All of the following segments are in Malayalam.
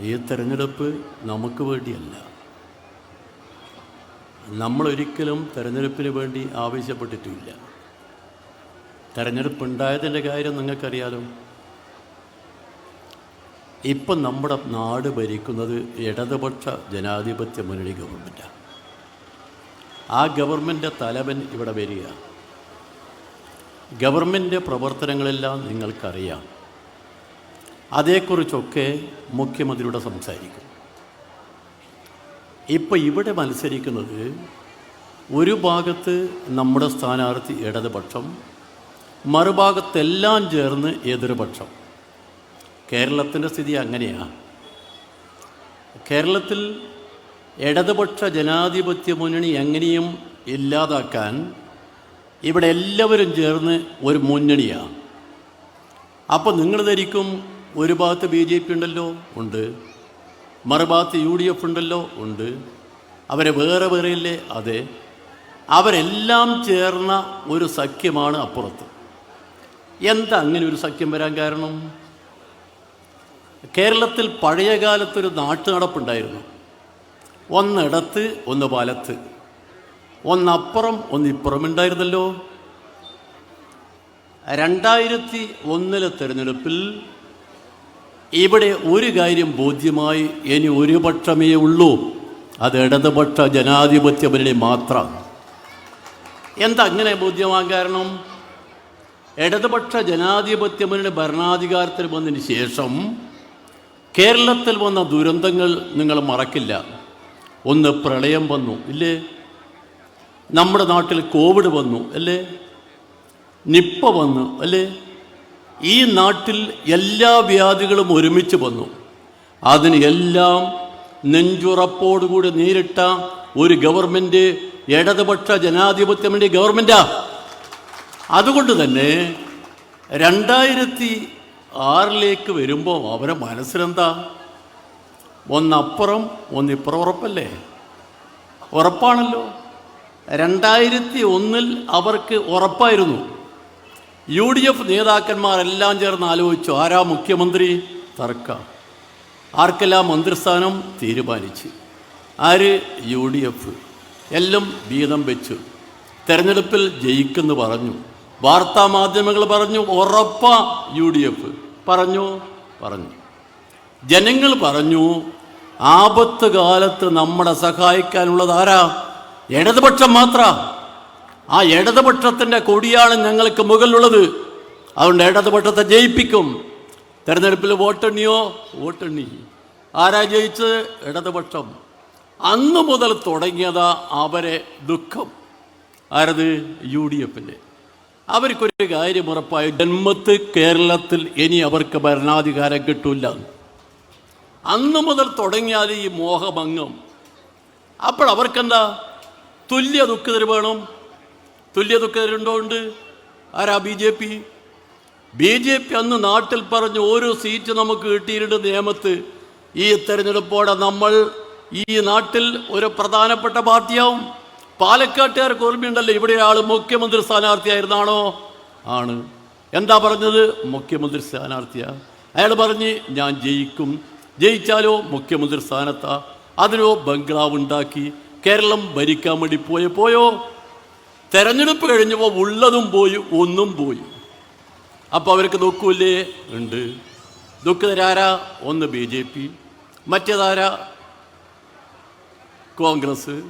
ഈ തെരഞ്ഞെടുപ്പ് നമുക്ക് വേണ്ടിയല്ല. നമ്മളൊരിക്കലും തെരഞ്ഞെടുപ്പിന് വേണ്ടി ആവശ്യപ്പെട്ടിട്ടില്ല. തെരഞ്ഞെടുപ്പ് ഉണ്ടായതിന്റെ കാര്യം നിങ്ങൾക്കറിയാലോ. ഇപ്പം നമ്മുടെ നാട് ഭരിക്കുന്നത് ഇടതുപക്ഷ ജനാധിപത്യ മുന്നണി ഗവൺമെന്റാണ് ആ ഗവൺമെന്റ് തലവൻ ഇവിടെ വരിക. ഗവൺമെന്റ് പ്രവർത്തനങ്ങളെല്ലാം നിങ്ങൾക്കറിയാം. അതേക്കുറിച്ചൊക്കെ മുഖ്യമന്ത്രിയോട് സംസാരിക്കും. ഇപ്പം ഇവിടെ മത്സരിക്കുന്നത് ഒരു ഭാഗത്ത് നമ്മുടെ സ്ഥാനാർത്ഥി ഇടതുപക്ഷം മറുഭാഗത്തെല്ലാം ചേർന്ന് എതിർപക്ഷം. കേരളത്തിന്റെ സ്ഥിതി അങ്ങനെയാണ് കേരളത്തിൽ ഇടതുപക്ഷ ജനാധിപത്യ മുന്നണി എങ്ങനെയും ഇല്ലാതാക്കാൻ ഇവിടെ എല്ലാവരും ചേർന്ന് ഒരു മുന്നണിയാണ് അപ്പോൾ നിങ്ങൾ ധരിക്കും ഒരു ഭാഗത്ത് ബി ജെ പി ഉണ്ടല്ലോ ഉണ്ട്. മറുഭാഗത്ത് യു ഡി എഫ് ഉണ്ടല്ലോ ഉണ്ട്. അവരെ വേറെ വേറെ ഇല്ലേ അതെ. അവരെല്ലാം ചേർന്ന ഒരു സഖ്യമാണ് അപ്പുറത്ത്. എന്താ അങ്ങനെ ഒരു സഖ്യം വരാൻ കാരണം? കേരളത്തിൽ പഴയ കാലത്തൊരു നാട്ടു നടപ്പുണ്ടായിരുന്നു ഒന്നിടത്ത് ഒന്ന് വലത്ത്. ഒന്നപ്പുറം ഒന്നിപ്പുറം ഉണ്ടായിരുന്നല്ലോ. രണ്ടായിരത്തി ഒന്നിലെ തെരഞ്ഞെടുപ്പിൽ ഇവിടെ ഒരു കാര്യം ബോധ്യമായി ഇനി ഒരു പക്ഷമേ ഉള്ളൂ. അത് ഇടതുപക്ഷ ജനാധിപത്യ മുന്നണി മാത്രം. എന്താ അങ്ങനെ ബോധ്യമാകാൻ കാരണം? ഇടതുപക്ഷ ജനാധിപത്യ മുന്നണി ഭരണാധികാരത്തിൽ വന്നതിന് ശേഷം കേരളത്തിൽ വന്ന ദുരന്തങ്ങൾ നിങ്ങൾ മറക്കില്ല. ഒന്ന് പ്രളയം വന്നു ഇല്ലേ? നമ്മുടെ നാട്ടിൽ കോവിഡ് വന്നു അല്ലേ? നിപ്പ വന്നു അല്ലേ? ഈ നാട്ടിൽ എല്ലാ വ്യാധികളും ഒരുമിച്ച് വന്നു. അതിന് എല്ലാം നെഞ്ചുറപ്പോടുകൂടി നേരിട്ട ഒരു ഗവൺമെന്റ് ഇടതുപക്ഷ ജനാധിപത്യം വേണ്ടി ഗവൺമെന്റാ അതുകൊണ്ട് തന്നെ രണ്ടായിരത്തി ആറിലേക്ക് വരുമ്പോൾ അവരെ മനസ്സിലെന്താ? ഒന്നപ്പുറം ഒന്നിപ്പുറം ഉറപ്പല്ലേ? ഉറപ്പാണല്ലോ. രണ്ടായിരത്തി ഒന്നിൽ അവർക്ക് ഉറപ്പായിരുന്നു. യു ഡി എഫ് നേതാക്കന്മാരെല്ലാം ചേർന്ന് ആലോചിച്ചു ആരാ മുഖ്യമന്ത്രി? തർക്ക. ആർക്കെല്ലാം മന്ത്രിസ്ഥാനം തീരുമാനിച്ച്? ആര്? യു ഡി എഫ് എല്ലാം വീതം വെച്ചു. തെരഞ്ഞെടുപ്പിൽ ജയിക്കുമെന്ന് പറഞ്ഞു. വാർത്താ മാധ്യമങ്ങൾ പറഞ്ഞു ഉറപ്പ യു ഡി എഫ് പറഞ്ഞു പറഞ്ഞു. ജനങ്ങൾ പറഞ്ഞു ആപത്ത് കാലത്ത് നമ്മളെ സഹായിക്കാനുള്ളത് ആരാ? ഇടതുപക്ഷം മാത്ര. ആ ഇടതുപക്ഷത്തിന്റെ കൊടിയാണ് ഞങ്ങൾക്ക് മുകളിലുള്ളത്. അതുകൊണ്ട് ഇടതുപക്ഷത്തെ ജയിപ്പിക്കും. തെരഞ്ഞെടുപ്പിൽ വോട്ടെണ്ണിയോ വോട്ടെണ്ണി ആരാ ജയിച്ചത്? ഇടതുപക്ഷം. അന്ന് മുതൽ തുടങ്ങിയതാ അവരെ ദുഃഖം. ആരത്? യു ഡി എഫിന്റെ അവർക്കൊരു കാര്യം ഉറപ്പായി ജന്മത്ത് കേരളത്തിൽ ഇനി അവർക്ക് ഭരണാധികാരം കിട്ടൂല. അന്ന് മുതൽ തുടങ്ങിയാൽ ഈ മോഹഭംഗം. അപ്പോൾ അവർക്കെന്താ? തുല്യ ദുഃഖിതർ വേണം. തുല്യ ദുഃഖിതരുണ്ടോ ഉണ്ട് ആരാ B J P? B J P അന്ന് നാട്ടിൽ പറഞ്ഞ് ഓരോ സീറ്റ് നമുക്ക് കിട്ടിയിട്ടുണ്ട് നിയമത്ത് ഈ തെരഞ്ഞെടുപ്പോടെ നമ്മൾ ഈ നാട്ടിൽ ഒരു പ്രധാനപ്പെട്ട പാർട്ടിയാവും. പാലക്കാട്ടുകാർക്ക് ഓർമ്മയുണ്ടല്ലോ ഇവിടെ ഒരാൾ മുഖ്യമന്ത്രി സ്ഥാനാർത്ഥിയായിരുന്നാണോ? ആണ്. എന്താ പറഞ്ഞത്? മുഖ്യമന്ത്രി സ്ഥാനാർത്ഥിയാ. അയാൾ പറഞ്ഞ് ഞാൻ ജയിക്കും. ജയിച്ചാലോ മുഖ്യമന്ത്രി സ്ഥാനത്താ. അതിനോ ബംഗ്ലാവ് ഉണ്ടാക്കി. കേരളം ഭരിക്കാൻ വേണ്ടി പോയ പോയോ? തെരഞ്ഞെടുപ്പ് കഴിഞ്ഞപ്പോൾ ഉള്ളതും പോയി ഒന്നും പോയി. അപ്പോൾ അവർക്ക് ദുഃഖമില്ലേ ഉണ്ട്. ദുഃഖിതരാരാ ഒന്ന് ബി ജെ പി മറ്റേതാരാ? കോൺഗ്രസ്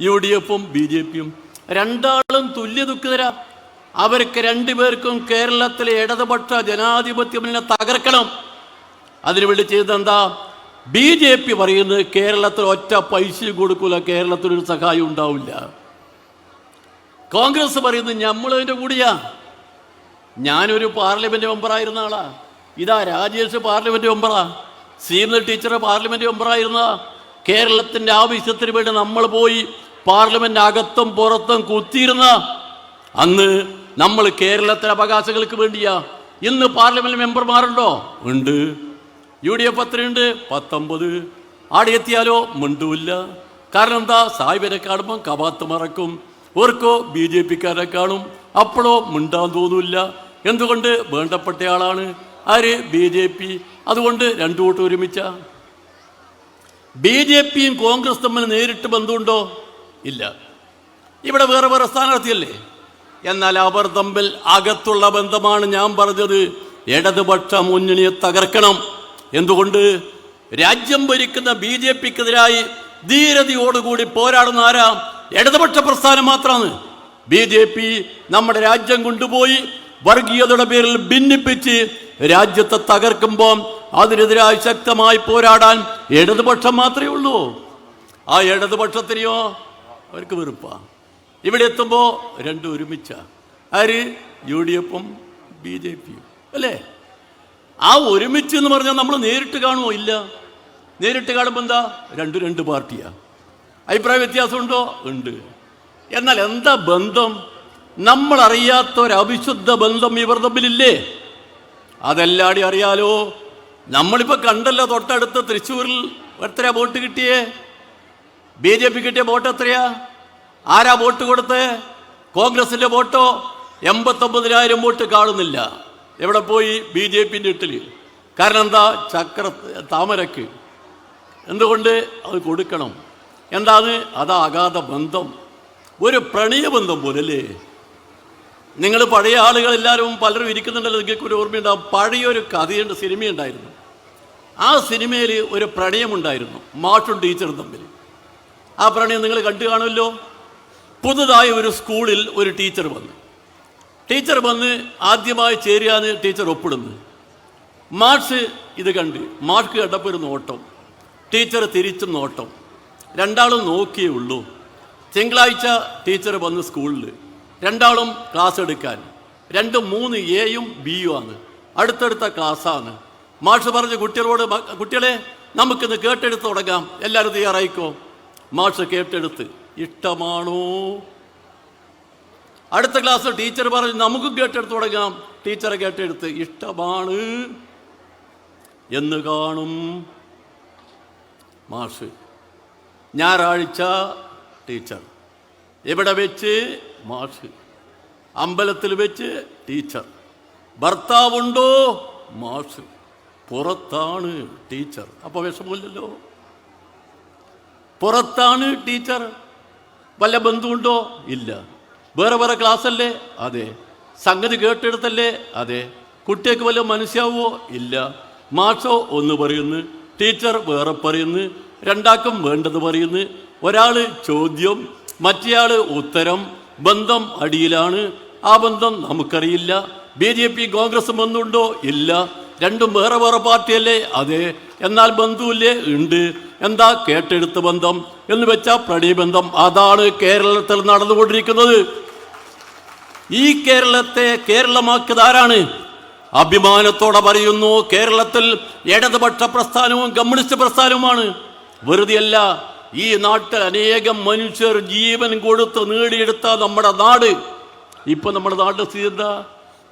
യു ഡി എഫും ബി ജെ പിയും. രണ്ടാളും തുല്യ ദുഃഖിതരാ അവർക്ക് രണ്ടുപേർക്കും കേരളത്തിലെ ഇടതുപക്ഷ ജനാധിപത്യ തകർക്കണം. അതിനുവേണ്ടി ചെയ്തെന്താ ബി ജെ പി പറയുന്നത് കേരളത്തിൽ ഒറ്റ പൈസ കൊടുക്കൂല കേരളത്തിലൊരു സഹായം ഉണ്ടാവില്ല. കോൺഗ്രസ് പറയുന്നത് നമ്മളതിന്റെ കൂടിയാ. ഞാനൊരു പാർലമെന്റ് മെമ്പറായിരുന്ന ആളാ. ഇതാ രാജേഷ് പാർലമെന്റ് മെമ്പറാ. സീനിയർ ടീച്ചർ പാർലമെന്റ് മെമ്പറായിരുന്ന കേരളത്തിന്റെ ആവശ്യത്തിന് വേണ്ടി നമ്മൾ പോയി പാർലമെന്റ് അകത്തും പുറത്തും കുത്തിയിരുന്ന അന്ന് നമ്മൾ കേരളത്തിലെ അവകാശങ്ങൾക്ക് വേണ്ടിയാ. ഇന്ന് പാർലമെന്റ് മെമ്പർമാരുണ്ടോ? ഉണ്ട്. യു ഡി എഫ് എത്രയുണ്ട്? പത്തൊമ്പത്. ആടെ എത്തിയാലോ? മിണ്ടൂല്ല കാരണം എന്താ? സാഹിബിനെ കാണുമ്പോൾ കവാത്ത് മറക്കും. ഓർക്കോ ബി ജെ പിക്കാരെക്കാളും അപ്പോഴോ മിണ്ടാൻ തോന്നില്ല. എന്തുകൊണ്ട് വേണ്ടപ്പെട്ടയാളാണ്? ആര് ബി ജെ പി? അതുകൊണ്ട് രണ്ടു കൂട്ടം ഒരുമിച്ച? ബി ജെ പിയും കോൺഗ്രസ് തമ്മിൽ നേരിട്ട് ബന്ധമുണ്ടോ? ഇല്ല. ഇവിടെ വേറെ വേറെ സ്ഥാനാർത്ഥിയല്ലേ? എന്നാൽ അവർ തമ്മിൽ അകത്തുള്ള ബന്ധമാണ് ഞാൻ പറഞ്ഞത്. ഇടതുപക്ഷ മുന്നണിയെ തകർക്കണം. എന്തുകൊണ്ട്? രാജ്യം ഭരിക്കുന്ന ബി ജെ പിക്കെതിരായി ധീരതയോടുകൂടി പോരാടുന്ന ആരാ? ഇടതുപക്ഷ പ്രസ്ഥാനം മാത്രമാണ് ബി ജെ പി നമ്മുടെ രാജ്യം കൊണ്ടുപോയി വർഗീയതയുടെ പേരിൽ ഭിന്നിപ്പിച്ച് രാജ്യത്തെ തകർക്കുമ്പോൾ അതിനെതിരായി ശക്തമായി പോരാടാൻ ഇടതുപക്ഷം മാത്രമേ ഉള്ളൂ. ആ ഇടതുപക്ഷത്തിനെയോ? അവർക്ക് വെറുപ്പാ. ഇവിടെ എത്തുമ്പോൾ രണ്ടും ഒരുമിച്ച. ആര്? യു ഡി എഫും ബി ജെ പിയും. അല്ലേ? ആ ഒരുമിച്ച് എന്ന് പറഞ്ഞാൽ നമ്മൾ നേരിട്ട് കാണുമോ ഇല്ല. നേരിട്ട് കാണുമ്പോൾ എന്താ? രണ്ടു രണ്ട് പാർട്ടിയാ. അഭിപ്രായ വ്യത്യാസമുണ്ടോ? ഉണ്ട്. എന്നാൽ എന്താ ബന്ധം? നമ്മൾ അറിയാത്ത ഒരു അവിശുദ്ധ ബന്ധം ഇവർ തമ്മിലില്ലേ? അതെല്ലാടി അറിയാലോ? നമ്മളിപ്പോൾ കണ്ടല്ലോ തൊട്ടടുത്ത് തൃശ്ശൂരിൽ എത്രയാ വോട്ട് കിട്ടിയേ? ബി ജെ പി കിട്ടിയ വോട്ട് എത്രയാ? ആരാ വോട്ട് കൊടുത്ത്? കോൺഗ്രസിന്റെ വോട്ടോ? എൺപത്തൊമ്പതിനായിരം വോട്ട് കാണുന്നില്ല. എവിടെ പോയി? ബി ജെ പിന്റെ ഇട്ടിൽ കാരണം എന്താ? ചക്ര താമരക്ക്. എന്തുകൊണ്ട് അത് കൊടുക്കണം? എന്താണ് അത് അഗാധ ബന്ധം. ഒരു പ്രണയബന്ധം പോലല്ലേ? നിങ്ങൾ പഴയ ആളുകളെല്ലാവരും പലരും ഇരിക്കുന്നുണ്ടല്ലോ നിങ്ങൾക്ക് ഒരു ഓർമ്മയുണ്ടാവും പഴയൊരു കഥയുണ്ട് സിനിമയുണ്ടായിരുന്നു. ആ സിനിമയിൽ ഒരു പ്രണയമുണ്ടായിരുന്നു മാഷും ടീച്ചറും തമ്മിൽ. ആ പ്രണയം നിങ്ങൾ കണ്ടു കാണുമല്ലോ. പുതുതായി ഒരു സ്കൂളിൽ ഒരു ടീച്ചർ വന്നു. ടീച്ചർ വന്ന് ആദ്യമായി ചേരുകയാണ് ടീച്ചർ ഒപ്പിടുന്നു മാഷ് ഇത് കണ്ട് മാർക്ക് കണ്ടപ്പോൾ ഒരു നോട്ടം. ടീച്ചർ തിരിച്ചും നോട്ടം. രണ്ടാളും നോക്കിയേ ഉള്ളൂ. തിങ്കളാഴ്ച ടീച്ചർ വന്ന് സ്കൂളിൽ രണ്ടാളും ക്ലാസ് എടുക്കാൻ. രണ്ടും മൂന്ന് എയും ബിയും ആണ്. അടുത്തടുത്ത ക്ലാസ്സാണ്. മാഷ് പറഞ്ഞ് കുട്ടികളോട് കുട്ടികളെ നമുക്കിന്ന് കേട്ടെടുത്ത് തുടങ്ങാം. എല്ലാവരും തയ്യാറായിക്കോ? മാഷ് കേട്ടെടുത്ത് ഇഷ്ടമാണോ? അടുത്ത ക്ലാസ് ടീച്ചർ പറഞ്ഞു നമുക്കും കേട്ടെടുത്ത് തുടങ്ങാം. ടീച്ചറെ കേട്ടെടുത്ത് ഇഷ്ടമാണ്. എന്ന് കാണും. മാഷ് ഞായറാഴ്ച ടീച്ചർ. ഇവിടെ വെച്ച്? മാഷ് അമ്പലത്തിൽ വെച്ച് ടീച്ചർ. ഭർത്താവുണ്ടോ? മാഷ് പുറത്താണ് ടീച്ചർ. അപ്പോൾ വിഷമമില്ലല്ലോ? പുറത്താണ് ടീച്ചർ. വല്ല ബന്ധുവുണ്ടോ? ഇല്ല. വേറെ വേറെ ക്ലാസ്സല്ലേ? അതെ. സംഗതി കേട്ടെടുത്തല്ലേ? അതെ. കുട്ടിയൊക്കെ വല്ല മനസ്സിലാവോ ഇല്ല. മാഷോ ഒന്ന് പറയുന്നു. ടീച്ചർ വേറെ പറയുന്നു രണ്ടാക്കും വേണ്ടത് പറയുന്നു. ഒരാൾ ചോദ്യം മറ്റേയാൾ ഉത്തരം. ബന്ധം അടിയിലാണ്. ആ ബന്ധം നമുക്കറിയില്ല. ബി ജെ പി കോൺഗ്രസ് ബന്ധമുണ്ടോ? ഇല്ല. രണ്ടും വേറെ വേറെ പാർട്ടിയല്ലേ? അതെ. എന്നാൽ ബന്ധുവില്ലേ? ഉണ്ട്. എന്താ കേട്ടെടുത്ത ബന്ധം? എന്ന് വെച്ചാൽ പ്രണയബന്ധം അതാണ് കേരളത്തിൽ നടന്നുകൊണ്ടിരിക്കുന്നത്. ഈ കേരളത്തെ കേരളമാക്കിയത് ആരാണ്? അഭിമാനത്തോടെ പറയുന്നു കേരളത്തിൽ ഇടതുപക്ഷ പ്രസ്ഥാനവും കമ്മ്യൂണിസ്റ്റ് പ്രസ്ഥാനവുമാണ്. വെറുതെയല്ല ഈ നാട്ടിൽ അനേകം മനുഷ്യർ ജീവൻ കൊടുത്ത് നേടിയെടുത്ത നമ്മുടെ നാട്. ഇപ്പൊ നമ്മുടെ നാട്ടിൽ സ്ഥിതി എന്താ?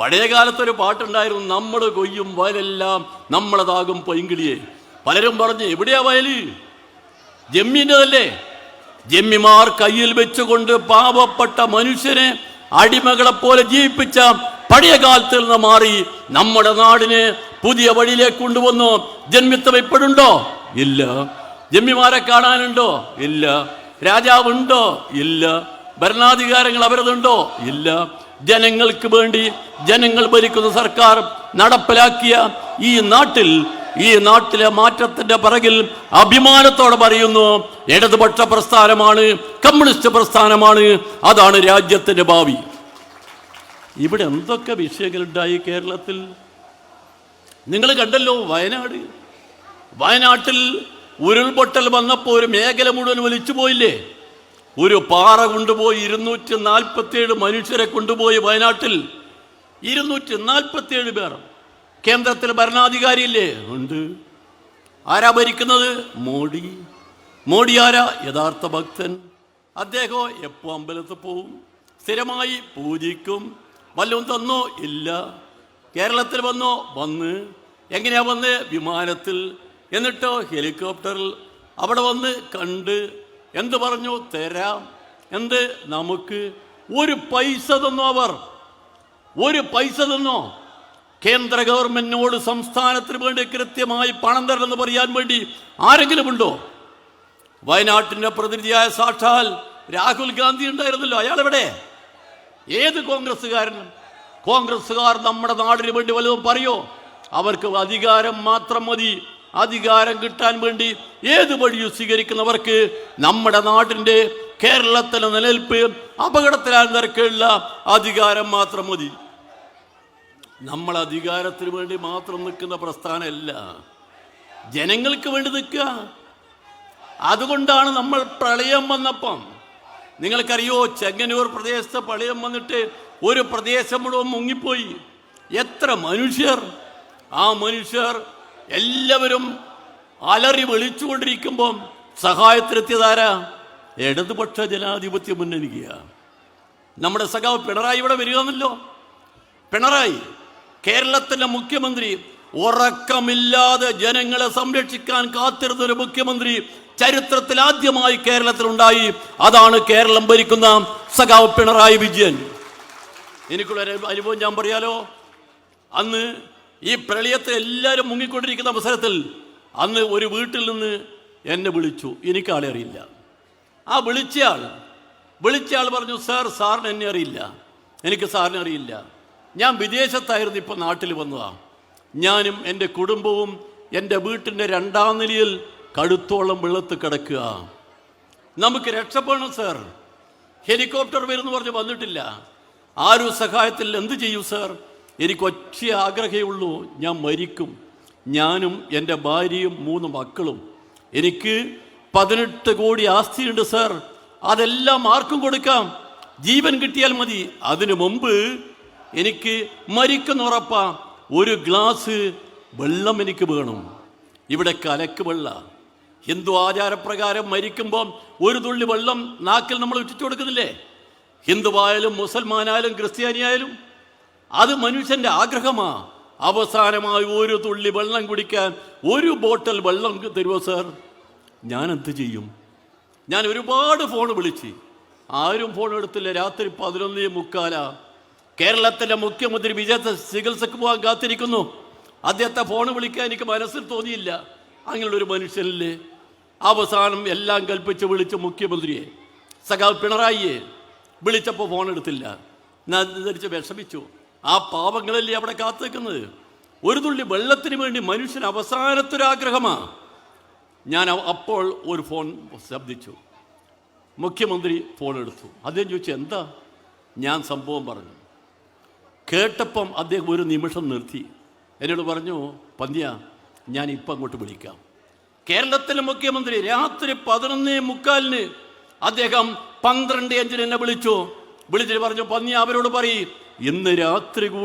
പഴയ കാലത്തൊരു പാട്ടുണ്ടായിരുന്നു നമ്മൾ കൊയ്യും വയലെല്ലാം നമ്മളതാകും പൈങ്കിളിയെ. പലരും പറഞ്ഞു എവിടെയാ വയൽ? ജമ്മിന്റെതല്ലേ? ജമ്മിമാർ കയ്യിൽ വെച്ചുകൊണ്ട് പാവപ്പെട്ട മനുഷ്യനെ അടിമകളെ പോലെ ജീവിപ്പിച്ച പഴയ കാലത്തിൽ നിന്ന് മാറി നമ്മുടെ നാടിനെ പുതിയ വഴിയിലേക്ക് കൊണ്ടുവന്നു. ജന്മിത്വം ഇപ്പോഴുണ്ടോ? ഇല്ല. ജമ്മിമാരെ കാണാനുണ്ടോ? ഇല്ല. രാജാവുണ്ടോ? ഇല്ല. ഭരണാധികാരങ്ങൾ അവരതുണ്ടോ? ഇല്ല. ജനങ്ങൾക്ക് വേണ്ടി ജനങ്ങൾ ഭരിക്കുന്ന സർക്കാർ നടപ്പിലാക്കിയ ഈ നാട്ടിൽ ഈ നാട്ടിലെ മാറ്റത്തിന്റെ പിറകിൽ അഭിമാനത്തോടെ പറയുന്നു ഇടതുപക്ഷ പ്രസ്ഥാനമാണ് കമ്മ്യൂണിസ്റ്റ് പ്രസ്ഥാനമാണ് അതാണ് രാജ്യത്തിന്റെ ഭാവി. ഇവിടെ എന്തൊക്കെ വിഷയങ്ങളുണ്ടായി കേരളത്തിൽ? നിങ്ങൾ കണ്ടല്ലോ വയനാട്. വയനാട്ടിൽ ഉരുൾപൊട്ടൽ വന്നപ്പോൾ ഒരു മേഖല മുഴുവൻ വലിച്ചു പോയില്ലേ? ഒരു പാറ കൊണ്ടുപോയി ഇരുന്നൂറ്റി നാൽപ്പത്തിയേഴ് മനുഷ്യരെ കൊണ്ടുപോയി വയനാട്ടിൽ. ഇരുന്നൂറ്റി നാൽപ്പത്തിയേഴ് പേർ. കേന്ദ്രത്തിൽ ഭരണാധികാരിയില്ലേ? ഉണ്ട്. ആരാ ഭരിക്കുന്നത്? മോഡി. മോഡി ആരാ? യഥാർത്ഥ ഭക്തൻ. അദ്ദേഹം എപ്പോ അമ്പലത്തിൽ പോവും? സ്ഥിരമായി പൂജിക്കും. വല്ലതും തന്നോ? ഇല്ല. കേരളത്തിൽ വന്നോ? വന്ന്. എങ്ങനെയാ വന്ന്? വിമാനത്തിൽ. എന്നിട്ടോ ഹെലികോപ്റ്ററിൽ. അവിടെ വന്ന് കണ്ട്. എന്ത് പറഞ്ഞു? തരാം. എന്ത്? നമുക്ക് ഒരു പൈസ തന്നു അവർ? ഒരു പൈസ തന്നോ? കേന്ദ്ര ഗവൺമെന്റിനോട് സംസ്ഥാനത്തിന് വേണ്ടി കൃത്യമായി പണം തരണമെന്ന് പറയാൻ വേണ്ടി ആരെങ്കിലും ഉണ്ടോ? വയനാട്ടിന്റെ പ്രതിനിധിയായ സാക്ഷാൽ രാഹുൽ ഗാന്ധി ഉണ്ടായിരുന്നല്ലോ. അയാൾ എവിടെ ഏത് കോൺഗ്രസ്സുകാരനും? കോൺഗ്രസ്സുകാർ നമ്മുടെ നാടിന് വേണ്ടി വല്ലതും പറയോ? അവർക്ക് അധികാരം മാത്രം മതി. അധികാരം കിട്ടാൻ വേണ്ടി ഏത് വഴിയും സ്വീകരിക്കുന്നവർക്ക് നമ്മുടെ നാടിന്റെ കേരളത്തിലെ നിലനിൽപ്പ് അപകടത്തിലാൻ നിരക്കുള്ള അധികാരം മാത്രം മതി. നമ്മൾ അധികാരത്തിന് വേണ്ടി മാത്രം നിൽക്കുന്ന പ്രസ്ഥാനമല്ല. ജനങ്ങൾക്ക് വേണ്ടി നിൽക്കുക. അതുകൊണ്ടാണ് നമ്മൾ പ്രളയം വന്നപ്പം നിങ്ങൾക്കറിയോ ചെങ്ങന്നൂർ പ്രദേശത്ത് പ്രളയം വന്നിട്ട് ഒരു പ്രദേശം മുഴുവൻ മുങ്ങിപ്പോയി. എത്ര മനുഷ്യർ? ആ മനുഷ്യർ എല്ലാവരും അലറി വിളിച്ചുകൊണ്ടിരിക്കുമ്പം സഹായത്തിലെത്തിയതാരാ ഇടതുപക്ഷ ജനാധിപത്യ മുന്നണിക്കുക നമ്മുടെ സഖാവ് പിണറായി ഇവിടെ വരികയെന്നല്ലോ പിണറായി കേരളത്തിലെ മുഖ്യമന്ത്രി ഉറക്കമില്ലാതെ ജനങ്ങളെ സംരക്ഷിക്കാൻ കാത്തിരുന്ന ഒരു മുഖ്യമന്ത്രി ചരിത്രത്തിൽ ആദ്യമായി കേരളത്തിൽ ഉണ്ടായി. അതാണ് കേരളം ഭരിക്കുന്ന സഖാവ് പിണറായി വിജയൻ. എനിക്കുള്ള അനുഭവം ഞാൻ പറയാലോ? അന്ന് ഈ പ്രളയത്തെ എല്ലാവരും മുങ്ങിക്കൊണ്ടിരിക്കുന്ന അവസരത്തിൽ അന്ന് ഒരു വീട്ടിൽ നിന്ന് എന്നെ വിളിച്ചു. എനിക്ക് ആളെ അറിയില്ല. ആ വിളിച്ചയാൾ വിളിച്ചയാൾ പറഞ്ഞു സാർ സാറിന് എന്നെ അറിയില്ല. എനിക്ക് സാറിനെ അറിയില്ല. ഞാൻ വിദേശത്തായിരുന്നു ഇപ്പം നാട്ടിൽ വന്നതാണ് ഞാനും എന്റെ കുടുംബവും എന്റെ വീട്ടിന്റെ രണ്ടാം നിലയിൽ കഴുത്തോളം വെള്ളത്ത് കിടക്കുക. നമുക്ക് രക്ഷപ്പെടണം സർ. ഹെലികോപ്റ്റർ വരുന്നു പറഞ്ഞ് വന്നിട്ടില്ല. ആരും സഹായത്തിൽ എന്ത് ചെയ്യും സർ? എനിക്ക് ഒറ്റ ആഗ്രഹമേ ഉള്ളൂ. ഞാൻ മരിക്കും. ഞാനും എന്റെ ഭാര്യയും മൂന്ന് മക്കളും. എനിക്ക് പതിനെട്ട് കോടി ആസ്തിയുണ്ട് സർ. അതെല്ലാം ആർക്കും കൊടുക്കാം. ജീവൻ കിട്ടിയാൽ മതി. അതിനു മുമ്പ് എനിക്ക് മരിക്കുന്ന ഉറപ്പാ. ഒരു ഗ്ലാസ് വെള്ളം എനിക്ക് വേണം. ഇവിടെ കലക്ക് വെള്ള. ഹിന്ദു ആചാരപ്രകാരം മരിക്കുമ്പോൾ ഒരു തുള്ളി വെള്ളം നാക്കിൽ നമ്മൾ ഉറ്റിച്ചു കൊടുക്കുന്നില്ലേ? ഹിന്ദുവായാലും മുസൽമാനായാലും ക്രിസ്ത്യാനിയായാലും അത് മനുഷ്യന്റെ ആഗ്രഹമാണ് അവസാനമായി ഒരു തുള്ളി വെള്ളം കുടിക്കാൻ ഒരു ബോട്ടൽ വെള്ളം തരുമോ സാർ? ഞാൻ എന്ത് ചെയ്യും? ഞാൻ ഒരുപാട് ഫോൺ വിളിച്ച്. ആരും ഫോൺ എടുത്തില്ല. രാത്രി പതിനൊന്നേ മുക്കാല. കേരളത്തിലെ മുഖ്യമന്ത്രി വിജയത്തെ ചികിത്സക്ക് പോകാൻ കാത്തിരിക്കുന്നു. അദ്ദേഹത്തെ ഫോൺ വിളിക്കാൻ എനിക്ക് മനസ്സിൽ തോന്നിയില്ല. അങ്ങനെയുള്ളൊരു മനുഷ്യനില്ലേ? അവസാനം എല്ലാം കൽപ്പിച്ച് വിളിച്ച് മുഖ്യമന്ത്രിയെ സഖാവ് പിണറായിയെ വിളിച്ചപ്പോൾ ഫോൺ എടുത്തില്ല. ഞാൻ ധരിച്ച് വിഷമിച്ചു. ആ പാവങ്ങളല്ലേ അവിടെ കാത്തേക്കുന്നത് ഒരു തുള്ളി വെള്ളത്തിന് വേണ്ടി മനുഷ്യന് അവസാനത്തൊരാഗ്രഹമാണ് ഞാൻ അപ്പോൾ ഒരു ഫോൺ ശബ്ദിച്ചു. മുഖ്യമന്ത്രി ഫോൺ എടുത്തു. അദ്ദേഹം ചോദിച്ചു എന്താ? ഞാൻ സംഭവം പറഞ്ഞു. കേട്ടപ്പം അദ്ദേഹം ഒരു നിമിഷം നിർത്തി. എന്നോട് പറഞ്ഞു പന്ത്യ ഞാൻ ഇപ്പം അങ്ങോട്ട് വിളിക്കാം. കേരളത്തിലെ മുഖ്യമന്ത്രി രാത്രി പതിനൊന്നേ മുക്കാലിന് അദ്ദേഹം പന്ത്രണ്ട് അഞ്ചിന് എന്നെ വിളിച്ചു. വിളിച്ചിട്ട് പറഞ്ഞു പന്നി അവരോട് പറയും ഇന്ന് രാത്രി കൂടി